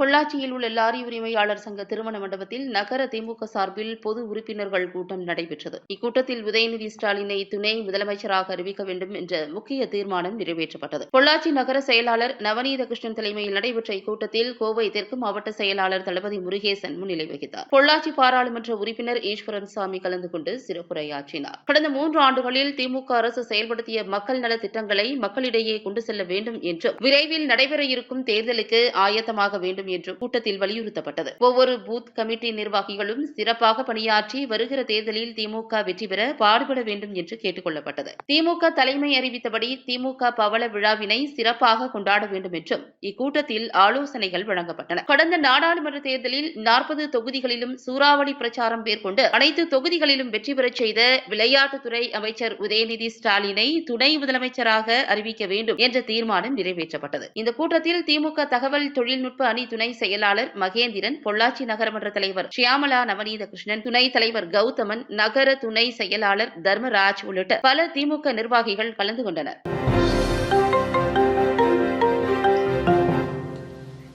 பொள்ளாச்சியில் உள்ள லாரி உரிமையாளர் சங்க திருமண மண்டபத்தில் நகர திமுக சார்பில் பொது உறுப்பினர்கள் கூட்டம் நடைபெற்றது. இக்கூட்டத்தில் உதயநிதி ஸ்டாலினை துணை முதலமைச்சராக அறிவிக்க வேண்டும் என்ற முக்கிய தீர்மானம் நிறைவேற்றப்பட்டது. பொள்ளாச்சி நகர செயலாளர் நவநீத கிருஷ்ணன் தலைமையில் நடைபெற்ற இக்கூட்டத்தில் கோவை தெற்கு மாவட்ட செயலாளர் தளபதி முருகேசன் முன்னிலை வகித்தார். பொள்ளாச்சி பாராளுமன்ற உறுப்பினர் ஈஸ்வரன் சாமி கலந்து கொண்டு சிறப்புரையாற்றினார். கடந்த மூன்று ஆண்டுகளில் திமுக அரசு செயல்படுத்திய மக்கள் நல திட்டங்களை மக்களிடையே கொண்டு செல்ல வேண்டும் என்றும் விரைவில் நடைபெற இருக்கும் தேர்தலுக்கு ஆயத்தமாக வேண்டும் வேண்டும் என்றும் கூட்டத்தில் வலியுறுத்தப்பட்டது. ஒவ்வொரு பூத் கமிட்டி நிர்வாகிகளும் சிறப்பாக பணியாற்றி வருகிற தேர்தலில் திமுக வெற்றி பெற பாடுபட வேண்டும் என்று கேட்டுக் கொள்ளப்பட்டது திமுக தலைமை அறிவித்தபடி திமுக பவள விழாவினை சிறப்பாக கொண்டாட வேண்டும் என்றும் இக்கூட்டத்தில் ஆலோசனைகள் வழங்கப்பட்டன. கடந்த நாடாளுமன்ற தேர்தலில் நாற்பது தொகுதிகளிலும் சூறாவளி பிரச்சாரம் மேற்கொண்டு அனைத்து தொகுதிகளிலும் வெற்றி பெறச் செய்த விளையாட்டுத்துறை அமைச்சர் உதயநிதி ஸ்டாலினை துணை முதலமைச்சராக அறிவிக்க வேண்டும் என்ற தீர்மானம் நிறைவேற்றப்பட்டது. இந்த கூட்டத்தில் திமுக தகவல் தொழில்நுட்ப அணி துணை செயலாளர் மகேந்திரன் பொள்ளாச்சி நகரமன்ற தலைவர் ஷியாமலா நவநீத கிருஷ்ணன் துணைத் தலைவர் கௌதமன் நகர துணை செயலாளர் தர்மராஜ் உள்ளிட்ட பல திமுக நிர்வாகிகள் கலந்து கொண்டனர்.